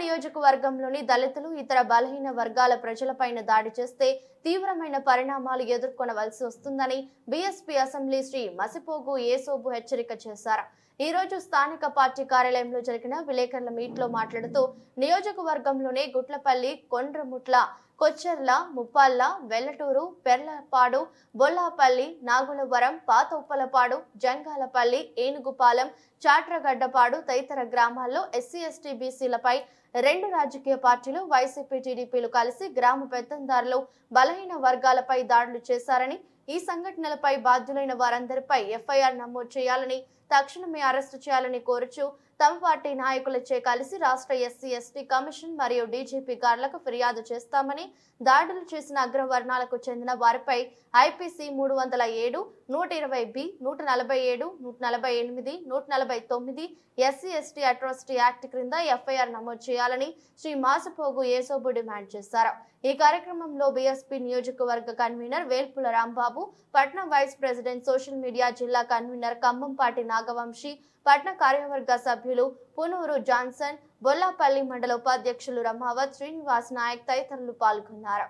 నియోజకవర్గంలోని దళితులు ఇతర బలహీన వర్గాల ప్రజలపైన దాడి చేస్తే తీవ్రమైన పరిణామాలు ఎదుర్కొనవలసి వస్తుందని బీఎస్పీ అసెంబ్లీ శ్రీ మసిపోగు ఏసోబు హెచ్చరిక చేశారు. ఈ రోజు స్థానిక పార్టీ కార్యాలయంలో జరిగిన విలేకరుల మీట్లో మాట్లాడుతూ నియోజకవర్గంలోనే గుట్లపల్లి కొండ్రముట్ల కొచ్చెర్ల ముప్పాళ్ళ వెల్లటూరు పెర్లపాడు బొల్లాపల్లి నాగులవరం పాత ఉప్పలపాడు జంగాలపల్లి ఏనుగుపాలెం చాట్రగడ్డపాడు తదితర గ్రామాల్లో ఎస్సీ ఎస్టీ బీసీలపై రెండు రాజకీయ పార్టీలు వైసీపీ టీడీపీలు కలిసి గ్రామ పెత్తందారులు బలహీన వర్గాలపై దాడులు చేశారని ఈ సంఘటనలపై బాధ్యులైన వారందరిపై ఎఫ్ఐఆర్ నమోదు చేయాలని తక్షణమే అరెస్టు చేయాలని కోరుచు తమ పార్టీ నాయకులచే కలిసి రాష్ట్ర ఎస్సీ ఎస్టీ కమిషన్ మరియు డీజీపీ గార్లకు ఫిర్యాదు చేస్తామని దాడులు చేసిన అగ్రవర్ణాలకు చెందిన వారిపై ఐపీసీ మూడు వందల ఏడు నూట ఇరవై బి నూట నలభై ఏడు నూట నలభై ఎనిమిది నూట నలభై తొమ్మిది ఎస్సీ ఎస్టీ అట్రాసిటీ యాక్ట్ క్రింద ఎఫ్ఐఆర్ నమోదు చేయాలని శ్రీ మాసపోగు ఏసోబు డిమాండ్ చేశారు. ఈ కార్యక్రమంలో బీఎస్పీ నియోజకవర్గ convener Velpula Rambabu Patnam vice president social media జిల్లా కన్వీనర్ ఖమ్మంపాటి నాగవంశి పట్న కార్యవర్గ సభ్యులు పునూరు జాన్సన్ బొల్లాపల్లి మండల ఉపాధ్యక్షులు రమావత్ శ్రీనివాస్ నాయక్ తదితరులు పాల్గొన్నారు.